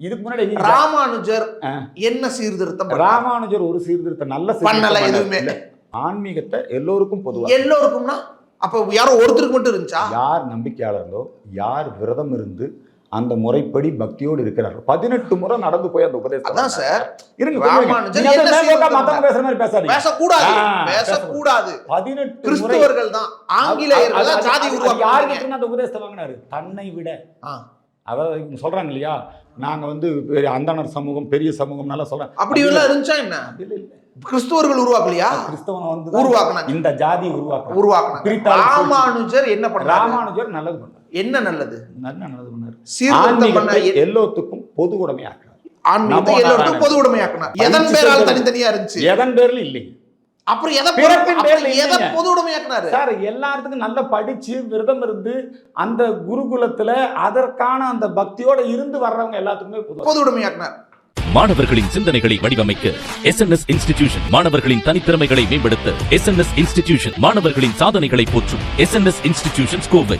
இதுக்கு முன்னாடி ராமானுஜர். என்ன சீர்திருத்தம்? ராமானுஜர் ஒரு சீர்திருத்தம் நல்ல பண்ணல. எதுவுமே. ஆன்மீகத்தை எல்லோருக்கும் பொதுவா எல்லோருக்கும்னா அப்ப யாரோ ஒருத்தருக்கு மட்டும் இருந்துச்சா யார் நம்பிக்கையாளர்களோ யார் விரதம் இருந்து அந்த முறைப்படி பக்தியோடு இருக்கிறார் பதினெட்டு முறை நடந்து போய் அந்த உபதேசம் அதான். சார் இருங்க மத்தவங்க பேசுற மாதிரி பேசாதீங்க பேசக்கூடாது பேசக்கூடாது பதினெட்டு கிறிஸ்துவர்கள் தான் ஆங்கிலேயர்கள் ஜாதி உருவாக்குறாங்க யார்கிட்ட அந்த உபதேசத்தை வாங்கினாரு தன்னை விட. அதாவது சொல்றாங்க இல்லையா நாங்க வந்து பெரிய அந்தணர் சமூகம் பெரிய சமூகம் நல்லா சொல்றேன். அப்படி எல்லாம் இருந்துச்சா என்ன? இல்ல, இல்ல. கிறிஸ்துவர்கள் உருவாக்கலையா? கிறிஸ்தவன் வந்து உருவாக்குனாங்க. இந்த ஜாதி உருவாக்குனாங்க. பிரித்தாள் ராமானுஜர் என்ன பண்ணாரு? ராமானுஜர் நல்லது பண்ணார். என்ன நல்லது? நல்ல நல்லது பண்ணாரு. சீர்திருத்தம் பண்ண எல்லோத்துக்கும் பொது உடைமையாக்குறார் ஆன்மீகத்தை எல்லாருக்கும். பொது உடைமையாக்குனார் எதன் பேரால். தனித்தனியா இருந்துச்சு? எதன் பேர்ல இல்லைங்க அப்புறம் எதை பிறப்பின் அப்புறம் பேர்ல எதை. பொது உடைமையாக்குனாரு? சார் எல்லாத்துக்கும் நல்லா படிச்சு விரதம் இருந்து அந்த குருகுலத்துல அதற்கான அந்த பக்தியோட இருந்து வர்றவங்க எல்லாத்துக்குமே பொது உடைமையாக்குனார். மாணவர்களின் சிந்தனைகளை வடிவமைக்க எஸ் இன்ஸ்டிடியூஷன் மாணவர்களின் தனித்திறமைகளை மேம்படுத்த எஸ் இன்ஸ்டிடியூஷன் மாணவர்களின் சாதனைகளை போற்றும் எஸ் இன்ஸ்டிடியூஷன் கோவை.